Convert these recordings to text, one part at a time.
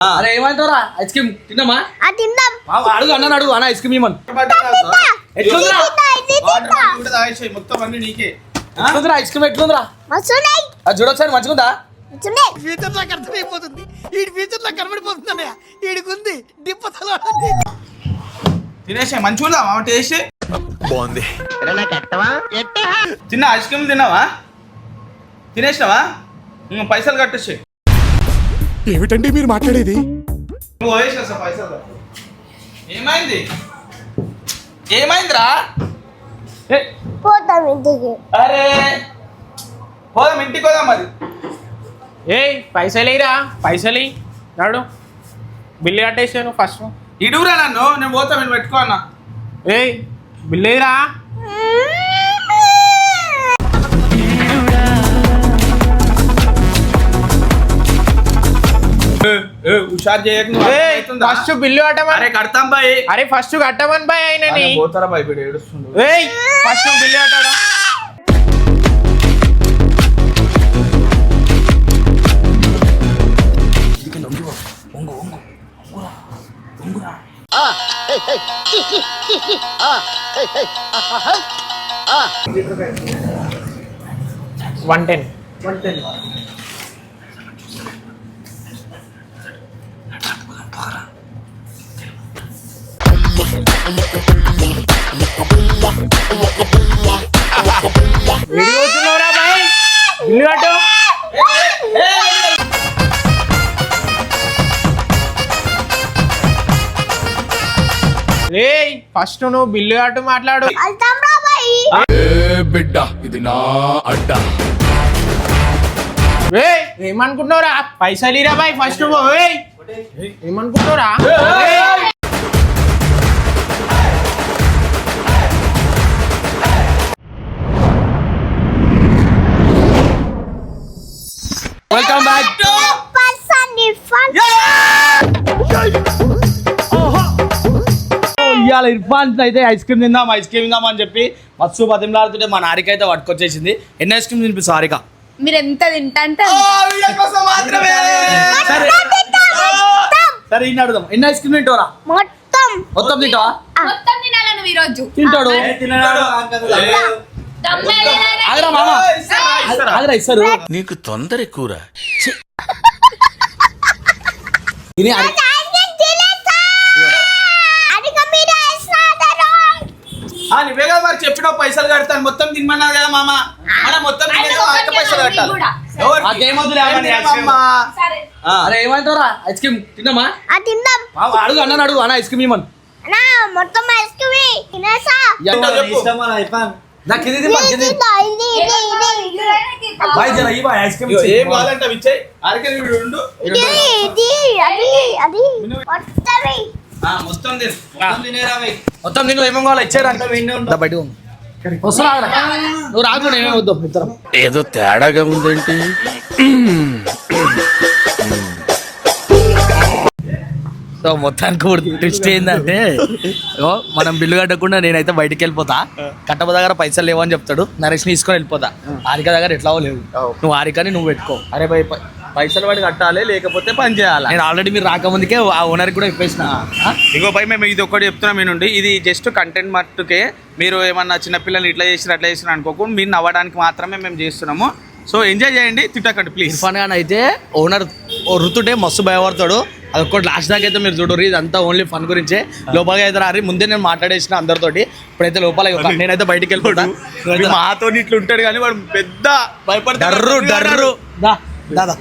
అరే ఏమంటారా ice cream తిన్నామా? ఆ తిందాం ఆ, అడుగు అన్న అడుగు అన్న ఐస్ క్రీమ్ ఇమ్మను. ఎట్లుందిరా? తింటా, ఇది తింటా. మొత్తం అన్ని నీకే. ఎట్లుందిరా? ఐస్ క్రీమ్ ఎట్లుందిరా? అది చూడొచ్చారు మంచిగుందా? ఫ్యూచర్ నాకు అర్థమైపోతుంది. ఈ ఫ్యూచర్ నాకు కనబడిపోతుందన్నయ్య ఈడికుంది డిప్పతలో తినేసే మంచిగా మామ టేస్ట్ బాగుంది. తిన్నా ఐస్ క్రీమ్ తిన్నావా? తినేసినావా? పైసలు కట్టేసి ఏమిటండి మీరు మాట్లాడేది? ఏమైంది? ఏమైందిరా? ఏ, పోతాం ఇంటికి. అరే పోదాం ఇంటికి పోదాం మరి. ఏయ్ పైసలేరా పైసలి నాడు బిల్లు కట్టేసాను ఫస్ట్. ఇడుగురా నన్ను నేను పోతా నేను పెట్టుకో అన్న. ఏయ్ బిల్లేరా హుషారు చేయకు? ఫస్ట్ బిల్లు అరే కట్టమని కడతాం బాయ్ అరే ఫస్ట్ కట్టమని బాయ్ అయినని పోతారా బాయ్ వీడు ఏడుస్తుండు ఏయ్ ఫస్ట్ బిల్లు కట్టాడు వన్ టెన్ వీడియో వచ్చినవరా ఫస్ట్ నువ్వు బిల్లు కట్టు మాట్లాడు. బిడ్డ ఇది నా అడ్డ. ఏయ్ ఏమనుకుంటున్నావురా? పైసలు ఇరా బాయ్ ఫస్ట్ ఏయ్. ఇర్ఫాన్ అయితే ఐస్ క్రీమ్ తిందాం ఐస్ క్రీమ్ తిందాం అని చెప్పి మస్తు బతిమలాడుతుంటే మా నారిక అయితే పట్టుకొచ్చేసింది. ఎన్ని ఐస్ క్రీమ్ తినిపిస్తా హారిక? మీరు ఎంత తింటా అంటే సరే. సరే. ఇన్ని అడుగుదాం. ఎన్ని ఐస్ క్రీమ్ తింటావురా? మొత్తం. మొత్తం తింటావా? మొత్తం తినాలి నువ్వు ఈరోజు? తింటాడు? ఆగరా ఇస్తారు నీకు తొందర ఎక్కువరా తిని అడి- అడిగ మీరు వేసినారు ఆ, నువ్వే కదా మరి చెప్పినావు పైసలు కడతాను. మొత్తం తినమన్నావు కదా మామ. మన మొత్తం అక్క పైసలు కట్టాలి. అరే ఏమంటారా ఐస్ క్రీమ్ తిన్నామా? అడుగు అన్న అడుగు. అన్న ఐస్ క్రీమ్ ఇమ్మను. నా మొత్తం ఐస్ క్రీమ్ తినేసా. నాకు ఇది. బాయ్ జర ఈ బాయ్ ఐస్ క్రీమ్ ఇగో, ఏం కావాలంటే అవి ఇచ్చేయి అరకే వీడు ఉండు ఇది ఇది అది అది. మొత్తం తిను. మొత్తం తినేరా అవి. మొత్తం నేను ఏమేం కావాలో ఇచ్చారు. బయట వస్తున్నా. నువ్వు రాకు నేనే వద్దాం ఇద్దరం. ఏదో తేడాగా ఉందేంటి? సో మొత్తానికి కూడా ట్విస్ట్ ఏంటంటే మనం బిల్లు కట్టకుండా నేనైతే బయటికి వెళ్ళిపోతా. కట్టబ దగ్గర పైసలు లేవు అని చెప్తాడు. నరేష్ తీసుకొని వెళ్ళిపోతా. హారిక దగ్గర ఎట్లావో లేవు. నువ్వు హారికని నువ్వు పెట్టుకో. అరే భయ్ పైసలు వాడి కట్టాలి లేకపోతే పని చేయాలి? నేను ఆల్రెడీ మీరు రాకముందుకే ఆ ఓనర్కి కూడా చెప్పేసిన? ఇగో పై మేము ఇది ఒకటి చెప్తున్నాం మీ నుండి ఇది జస్ట్ కంటెంట్ మట్టుకే మీరు ఏమన్నా చిన్నపిల్లలు ఇట్లా చేసినారు అట్లా చేసినారు అనుకోకుండా మీరు నవ్వడానికి మాత్రమే మేము చేస్తున్నాము. సో ఎంజాయ్ చేయండి తిట్టకండి ప్లీజ్ ఇర్ఫాన్ ఖాన్ అయితే ఓనర్ రుతుంటే మస్తు భయపడతాడు. అది ఒక్కటి లాస్ట్ దాకా అయితే మీరు చూడరు ఇదంతా ఓన్లీ ఫన్ గురించే. లోపలికి అయితే రారి. ముందే నేను మాట్లాడేసిన అందరితోటి. ఇప్పుడైతే లోపల నేనైతే బయటికి వెళ్ళిపోతా. మాతో ఇట్లా ఉంటాడు కానీ వాడు పెద్ద భయపడతాడు. డర్రు డర్రు. దా దాదా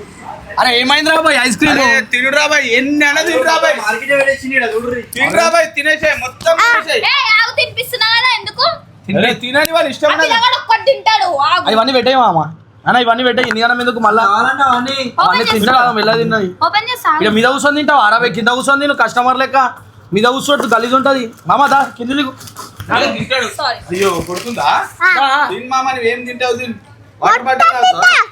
అరే ఏమైంది రా బాయ్? ఐస్ క్రీమ్ అరే, తినురా బాయ్. ఎన్ని అన్న తినురా బాయ్. తినురా బాయ్ తినేసే మొత్తం తినిపిస్తున్నా కదా ఎందుకు? అరే, తినని వాళ్ళు ఇష్టం తింటాడు ఇవన్నీ పెట్టాయి మామ. అన్న ఇవన్నీ పెట్టాయి ఇన్ని అన్నం ఎందుకు మళ్ళా? అవన్నీ. Open చేస్తా. తింటా మెల్ల తిన్నది. ఇక మీద కూర్చొని తింటావు? అరవై కింద కూర్చొని తిను కస్టమర్ లెక్క. మీద కూర్చోట్టు గలీజ్ ఉంటది. మామ దా కింద తింటాడు. సారీ అయ్యో కొడుతుందా. తిన్ మామ నువ్వేం తింటావు తిన్. వాటర్ బాటిల్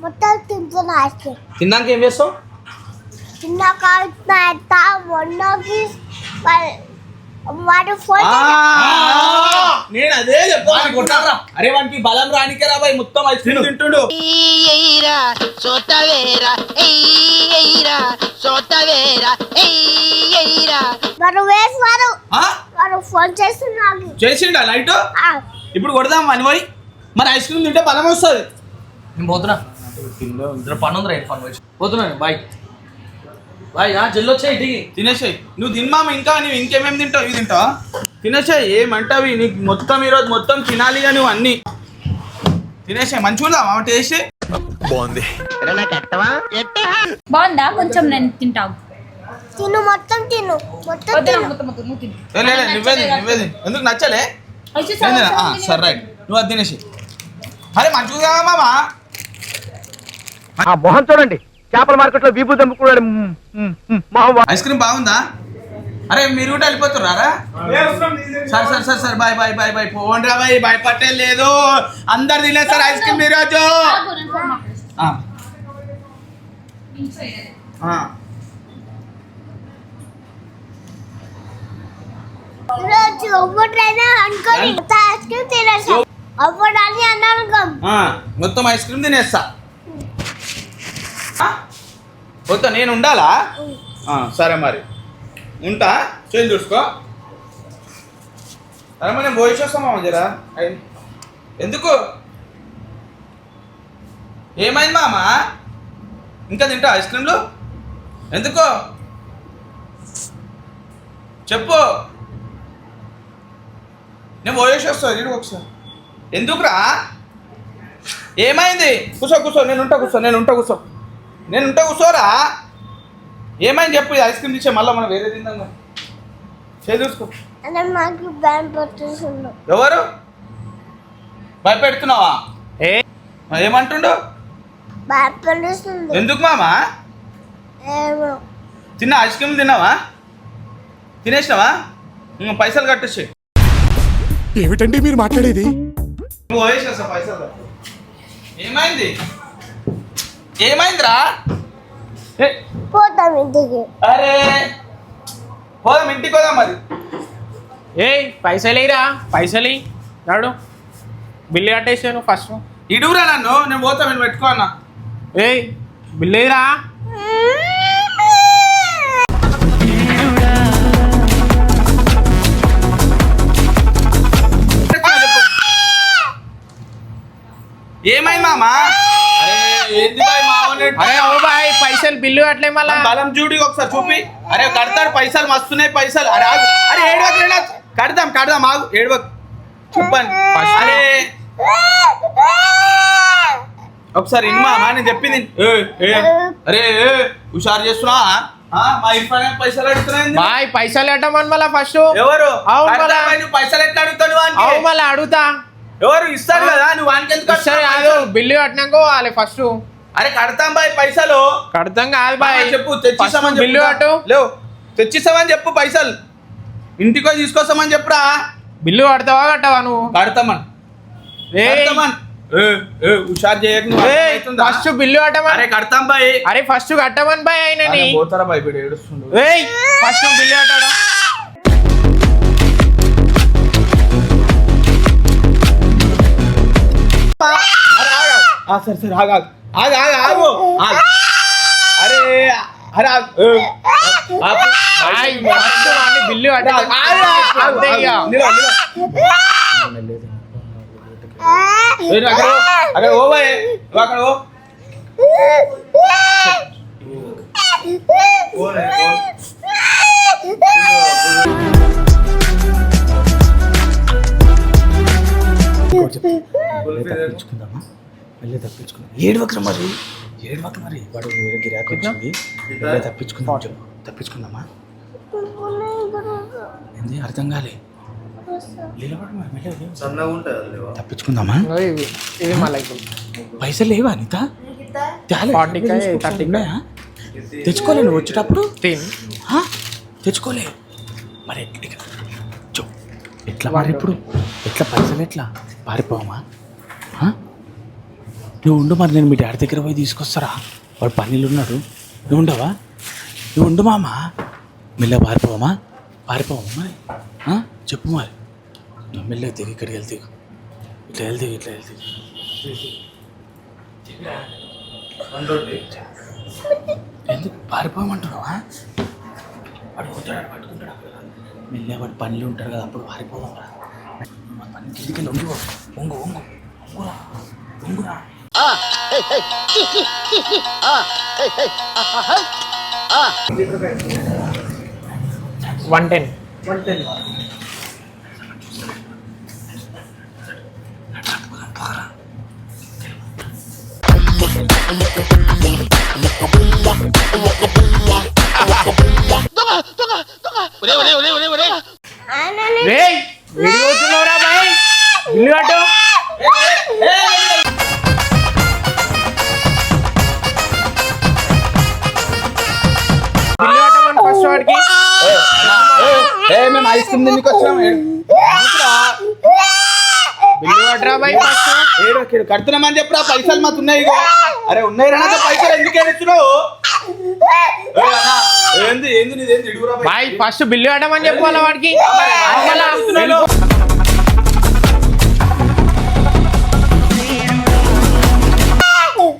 మొత్తం తింటున్నా తిన్నాక ఏం చేస్తావు? తిన్నాక మొన్నకి వాడు- ఫోన్ నేను అదే చెప్తాను వాడిని కొట్టాలరా. అరే వానికి బలం రానికే రా బాయ్ మొత్తం ఐస్ క్రీమ్ తింటుండు. వాడు వేసి వాడు? వాడు ఫోన్ చేస్తున్నాడు చేసిండా నైట్ ఆ, ఇప్పుడు కొడదాం అని పోయి. మరి ఐస్ క్రీమ్ తింటే బలం వస్తుంది. నేను పోతున్నా. పోతున్నాను బాయ్. బాయ్ ఆ జల్లు వచ్చాయి ఇంటికి తినేసాయి. నువ్వు తిన్నామా ఇంకా నువ్వు ఇంకేమేమి తింటావు? ఇవి తింటావా? తినేసాయి ఏమంటావి నీకు మొత్తం ఈరోజు మొత్తం తినాలి నువ్వు అన్ని. తినేసాయి మంచిగా మామ టేస్ట్? బాగుంది. బాగుందా? కొంచెం నేను తింటావు తిను మొత్తం తిను. మొత్తం తిను. నువ్వు తిను. ఎందుకు నచ్చలే? సరే రైట్. నువ్వు అది తినేసి అరే మంచిగా మామ? ఆ మొహం చూడండి. చేపల మార్కెట్లో వీపు దమ్ముకున్నాడు ఐస్ క్రీమ్ బాగుందా? అరే మీరు కూడా వెళ్ళిపోతున్నారా? సరే సరే సరే సరే బాయ్ బాయ్ బాయ్ బాయ్. పోండి రా బాయ్ బాయ్ పట్టే లేదు. అందరు తినేస్తారు ఐస్ క్రీమ్ ఈరోజు. మొత్తం ఐస్ క్రీమ్ తినేసా వద్దా నేను ఉండాలా? ఆ, సరే మరి. ఉంటా? చేంజ్ చూసుకో. అరే మరి నేను పోయిచేస్తామా జరా. ఎందుకు? ఏమైంది మామ? ఇంకా తింటా ఐస్ క్రీమ్లు? ఎందుకు? చెప్పు. నేను పోయేసి వస్తా నేను ఒకసారి. ఎందుకురా? ఏమైంది? కూర్చో కూర్చో నేను ఉంటా కూర్చో నేను ఉంటా కూర్చో. నేను ఉంటా కూర్చోరా ఏమైంది చెప్పు ఐస్ క్రీమ్ తీసే మళ్ళీ మనం వేరే తిందాం ఎవరు? భయపెడుతున్నావా? ఏమంటుండు? ఎందుకు మామా? తిన్నా ఐస్ క్రీమ్ తిన్నావా? తినేసినావా? ఇంక పైసలు కట్టేసి. ఏమిటండి మీరు మాట్లాడేది? నువ్వు పైసలు. ఏమైంది? ఏమైందిరా? ఏ, పోతాం ఇంటికి. అరే పోదాం ఇంటికి పోదాం మరి. ఏయ్ పైసలేరా పైసలి నాడు బిల్లు కట్టేసాను ఫస్ట్. ఇడుగురా నన్ను నేను పోతా నేను పెట్టుకో అన్న. ఏయ్ బిల్లేరా ఏమైంది మామా? పైసలు బిల్లు కట్టలే మళ్ళా. బలం చూడి ఒకసారి చూపి. అరే కడతాడు పైసలు మస్తున్నాయి పైసలు. అరే ఆగు. అరే ఏడవకు రేనా కడదాం కడదాం ఆగు. ఏడవకు. చెప్పండి. అరే. ఒకసారి ఇన్మా మా నేను చెప్పింది. ఏ, ఏ, అరే ఏ, హుషారు చేస్తున్నా? మా పైసలు బాయ్ పైసలు మళ్ళా ఫస్ట్ ఎవరు? అవును నువ్వు పైసలు ఎట్లా అడుగుతాడు వానికి? అవు మళ్ళా అడుగుతా. ఎవరు ఇస్తారు కదా నువ్వు వానికి ఎందుకు సరే కడతావు కాదు పైసలు? బిల్లు కట్టినాక పోవాలి ఫస్ట్ అరే కడతాం బాయ్ పైసలు. కడతాం కాదు బాయ్. చెప్పు తెచ్చిస్తామని బిల్లు కట్టు. లేవు తెచ్చిస్తామని చెప్పు పైసలు. ఇంటికి తీసుకొస్తామని చెప్పురా. బిల్లు కడతావా కట్టవా నువ్వు? కడతామని. కడతామని. హుషారు చేయకు? ఫస్ట్ బిల్లు అరే కట్టమని కడతాం బాయ్. అరే ఫస్ట్ కట్టమని బాయ్ అయినని అరే పోతారా బాయ్ ఇప్పుడు ఏడుస్తుండు. ఏయ్ ఫస్ట్ బిల్లు కట్టాడా? అరే ఆగు, ఆగు. ఆ, సరే సరే ఆగు ఆగు ఆగు ఆగు ఆగు ఆగు. అరే అరే ఆగు. ఏ, ఆగు. బాయ్ ఫస్ట్ వాడిని బిల్లు ఆగు, ఆగు, ఆగు, ఆగు, అంతే ఇక. ఆగు. నిలవ, నిలవ. ఏ, నువ్వు అక్కడ పో. అక్కడ ఓ బాయ్ నువ్వు మళ్ళీ తప్పించుకుందాం ఏడవకరా మరి? ఏడవక మరి? వాడు వేరే గిరాకీ వచ్చింది మళ్ళీ తప్పించుకుందాం చెప్పు తప్పించుకుందామా? ఏంది? అర్థం కాలే. నిలబడు మరి, మెల్లగా లేవు. తప్పించుకుందామా? ఇవి ఇవి మళ్ళీ ఇప్పుడు పైసలు లేవా అనిత ఫార్టీ థర్టీ తెచ్చుకోలే నువ్వు వచ్చేటప్పుడు? తిన్. ఆ? తెచ్చుకోలే. మరి ఎట్లా ఇక? చూ. ఎట్లా మరి ఇప్పుడు? ఎట్లా? పైసలు ఎట్లా? పారిపోవమా? ఆ? నువ్వు ఉండు మరి నేను మీ డాడీ దగ్గర పోయి తీసుకొస్తారా? వాడు పన్నీళ్ళు ఉన్నాడు. నువ్వు ఉండవా నువ్వు ఉండు మామ. మెల్ల పారిపోవమా? పారిపోవమ్మా మరి? చెప్పు మరి. నువ్వు మెల్లగా దిగు ఇక్కడికి వెళ్తే ఇట్లా వెళ్తే ఇట్లా వెళ్తే ఎందుకు? పారిపోమంటున్నావా? పడుకుంటాడు పట్టుకుంటాడు అక్కడ. వాడు పనులు ఉంటారు కదా అప్పుడు పారిపోదాం రా పని కిందికి వెళ్ళి ఉంగు ఉంగు ఉంగు. ఉంగురా. ఉంగురా. వన్ టెన్ ఆయనని రే వీడియో వచ్చినవరా బాయ్ ఇల్లు కట్టు. ఫస్ట్ వాడికి మేము ఐస్ క్రీమ్ బిల్లు కట్టరా బాయ్ ఫస్ట్ ఏడు ఇక్కడ కడుతున్నామని చెప్పరా పైసలు మాకు ఉన్నాయి. అరే ఉన్నాయి రా పైసలు ఎందుకు ఎడుతున్నావు ఏంది ఏంది నీదేంది ఇడుగురా బాయ్. బాయ్ ఫస్ట్ బిల్లు కట్టమని చెప్పాలా వాడికి అలా అడుగుతున్నాడు.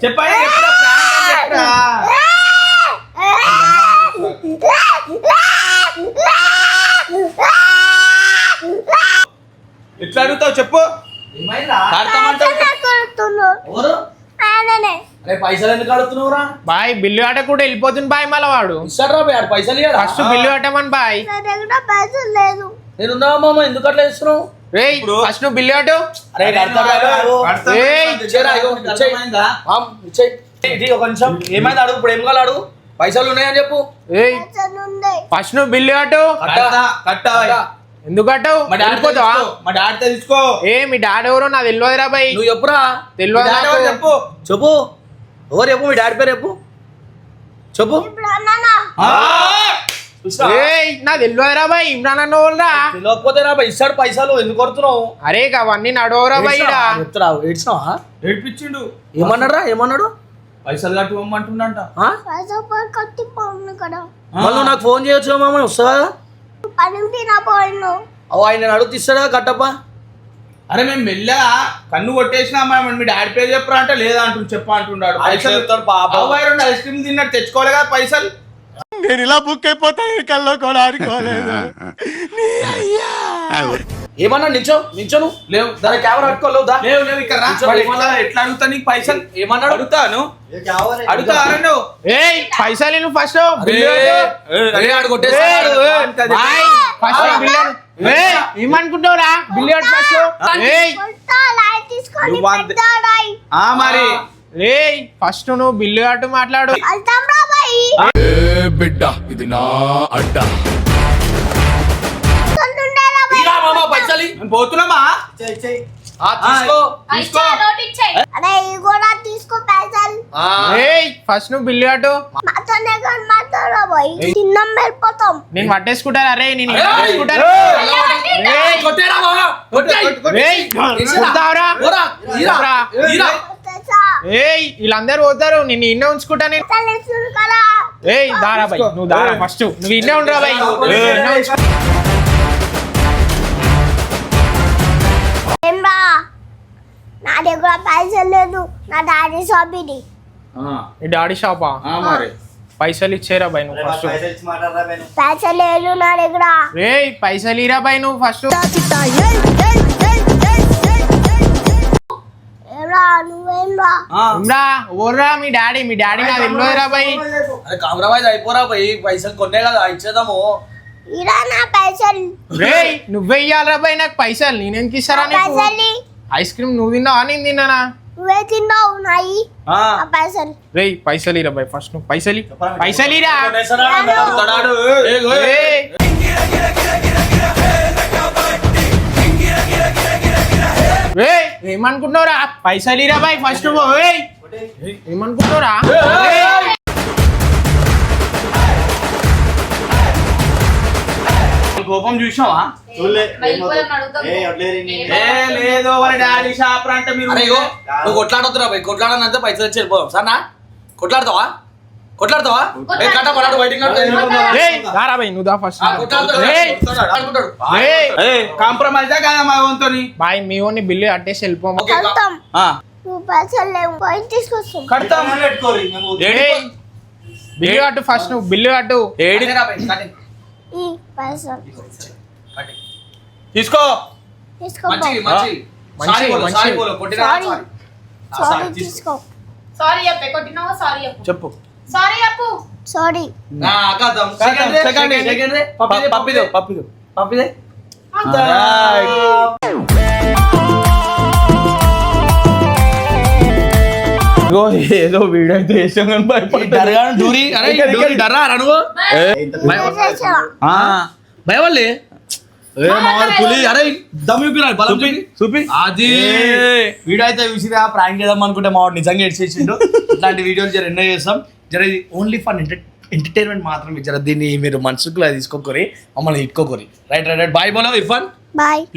చెప్పాయి చెప్పరా ప్రాంక్ అని చెప్పరా ఎట్లా అడుగుతావు చెప్పు. బాయ్ బిల్లు కట్టకుండా వెళ్ళిపోతుంది బాయ్ మళ్ళీ వాడు. పైసలు? ఫస్ట్ బిల్లు కట్టమని బాయ్. లేదు. నేను మామ? ఎందుకు అట్లా ఇస్తున్నావు రే ఫస్ట్ నువ్వు బిల్లు నిమిషం. ఏమైంది? అడుగు ఇప్పుడు ఏం కావాలి అడుగు? పైసలు ఉన్నాయని చెప్పు. ఫస్ట్ నువ్వు బిల్లు కట్టు. ఎందుకు కట్టవు? మా డాడీ వెళ్ళిపోతావా తీసుకో మా డాడీ తీసుకో ఏ మీ డాడీ ఎవరో నాకు తెలియదురా బాయ్ నువ్వు చెప్పురా. తెలియదు. చెప్పు. చెప్పు. ఎవరు చెప్పు? మీ డాడీ పేరు చెప్పు. చెప్పు. నా తెలియదురా బాయ్ ఇమ్రాన్ అన్న వాళ్ళరా తెలియకపోతే రా ఇస్తాడు పైసలు. ఎందుకు కొడుతున్నావు? అరే అవన్నీ నడవరా బాయ్. చెప్తారా ఏడ్చినావా ఏడిపించిండు. ఏమన్నాడు? రా ఏమన్నాడు పైసలు కట్టి మళ్ళీ నాకు ఫోన్ చేయొచ్చు మామ వస్తుందా పని తిన పోయిను అవు ఆయన అడుగు తీస్తాడా కట్టప్ప? అరే మేము మెల్లగా కన్ను కొట్టేసినా మనం మీ డాడీ పేరు చెప్పరా అంటే లేదా అంటు చెప్పా అంటున్నాడు పైసలు చెప్తాడు పాపం. అవ్వాయి రెండు ఐస్ క్రీమ్ తిన్నాడు తెచ్చుకోవాలి కదా పైసలు. నేను ఇలా బుక్ అయిపోతాను కల్లో కూడా ఆడుకోలేదు ఏమన్నా నించో నించోను లేవు దాని కెమెరా పట్టుకోలేవు దా. లేవు లేవు ఇక్కడ రా. ఎట్లా అడుగుతా నీకు పైసలు? ఏమన్నాడు? అడుగుతాను. అడుగుతా ఏయ్ పైసలు నువ్వు ఫస్ట్ ఏమనుకుంటావురా బిల్లు కట్టు ఫస్ట్ ఆ. మరి. ఏయ్ ఫస్ట్ నువ్వు బిల్లు కట్టు మాట్లాడు. రా బిడ్డ ఇది నా అడ్డ. మేము పోతున్నామా? ఆ, తీసుకో ఇచ్చా నోట్ ఇచ్చాయి అరే ఇవి కూడా తీసుకో పైసలు. ఆ. ఏయ్ ఫస్ట్ నువ్వు బిల్లు కట్టు. మాతోనే తిన్నాం వెళ్ళిపోతాం. నేను పట్టేసుకుంటాను అరే నేను ఏయ్, పట్టేసుకుంటాను ఏయ్, కొట్టేరా మామ కొట్టేయ్. ఏయ్ తీసిరా. కొడతావురా? పోరా, ఈరా, కొడతారా? ఈరా. తెలుసా ఏయ్ వీళ్ళందరూ పోతారు. నేను ఇన్నే ఉంచుకుంటా నేను. ఏయ్ దారా బాయ్. నువ్వు దారా ఫస్ట్. నువ్వు ఇన్నే ఉండరా బాయ్. నా దగ్గర పైసలు లేదు. నా డాడీ షాప్ ఇది. ఆ, నీ డాడీ షాపా? ఆ మరి. పైసలు ఇచ్చేరా బాయ్ నువ్వు ఫస్ట్. పైసలు లేదు నా దగ్గర. ఏయ్ పైసలు ఇరా బాయ్ నువ్వు ఫస్ట్. రా ఓర్రా మీ డాడీ మీ డాడీ నాకు తెలియదురా అయిపోరా పోయి పైసలు కొన్నే కదా ఇచ్చేద్దాము. ఇరా నా పైసలు. రేయ్ నువ్వే ఇయ్యాలరా నాకు పైసలు. నేనెందుకు ఇస్తారా నీకు? ఐస్ క్రీమ్ నువ్వు తిన్నావా నేను తిన్నానా? నువ్వే తిన్నావు నాయి. ఆ. ఆ పైసలు. రేయ్ పైసలు ఇరా బాయ్ ఫస్ట్ నువ్వు పైసలు. పైసలు ఇరా. ఏమనుకుంటున్నావురా? పైసలు ఇరా బాయ్ ఫస్ట్ నువ్వు. కోపం చూసావా వెళ్ళిపోదాం అడుగుతాం. ఏ లేదు వాళ్ళ డాడీ షాప్ అంటే మీరు అరే ఇగో నువ్వు కొట్లాడుతురా పోయి కొట్లాడనంతే పైసలు వచ్చి వెళ్ళిపోదాం. సరేనా? కొట్లాడతావా? కొట్లాడతావా? ఏ కట్ట కొట్లాడు బయటికి నడు. ఏయ్ దారా బై నువ్వు దా ఫస్ట్ ఆ, కొట్లాడతాడు. ఏయ్ కొట్లాడుకుంటాడు. ఏయ్ కాంప్రమైజ్ కదా మా వంతోని బాయ్ మీ ఓన్ని బిల్లు కట్టేసి వెళ్ళిపోమా? ఓకే, కా- కడతాం. ఆ, నువ్వు పైసలు లేవు. పోయి తీసుకొస్తాం. కడతాం. ఏడి ఏయ్ బిల్లు కట్టు ఫస్ట్ నువ్వు బిల్లు కట్టు. ఏడి కట్టేరా పోయి, కట్టే. ఈ పైసలు. తీసుకో తీసుకో మంచిది మంచిది, సారీ బోలు. సారీ బోలు, కొట్టినా సారీ. సారీ. తీసుకో. సారీ చెప్పే కొట్టినావా సారీ చెప్పు చెప్పు సారీ చెప్పు సారీ ఆ, కథం. Second second second. పప్పిదే, పప్పిదో పప్పిదే. పప్పిదో ఇగో ఏదో వీడియో అయితే వేసాం కానీ ఈ భయపడ్డా. డర్గాను దూరి అరే ఇక్కడ, ఇక్కడ. దూరి డర్రా రా నువ్వు ఆ, భయవాళ్ళే ఏ మావాడు పులి అరే దమ్ చూపిరాడు బలం చూపి చూపి. చూపి. అది ఏయ్. వీడియో అయితే చూసిరా ప్రాంక్ చేద్దాం అనుకుంటే మావాడు నిజంగా ఎడ్చేసిండు ఇట్లాంటి వీడియోలు జర ఎన్నో చేస్తాం. జర ఇది ఓన్లీ ఫర్ ఎంటర్టైన్మెంట్ మాత్రమే జర దీన్ని మీరు మనసుకులా తీసుకోకరి మమ్మల్ని ఇట్టుకోకరి రైట్ రైట్ రైట్ బాయ్ బోలో ఇర్ఫాన్ బాయ్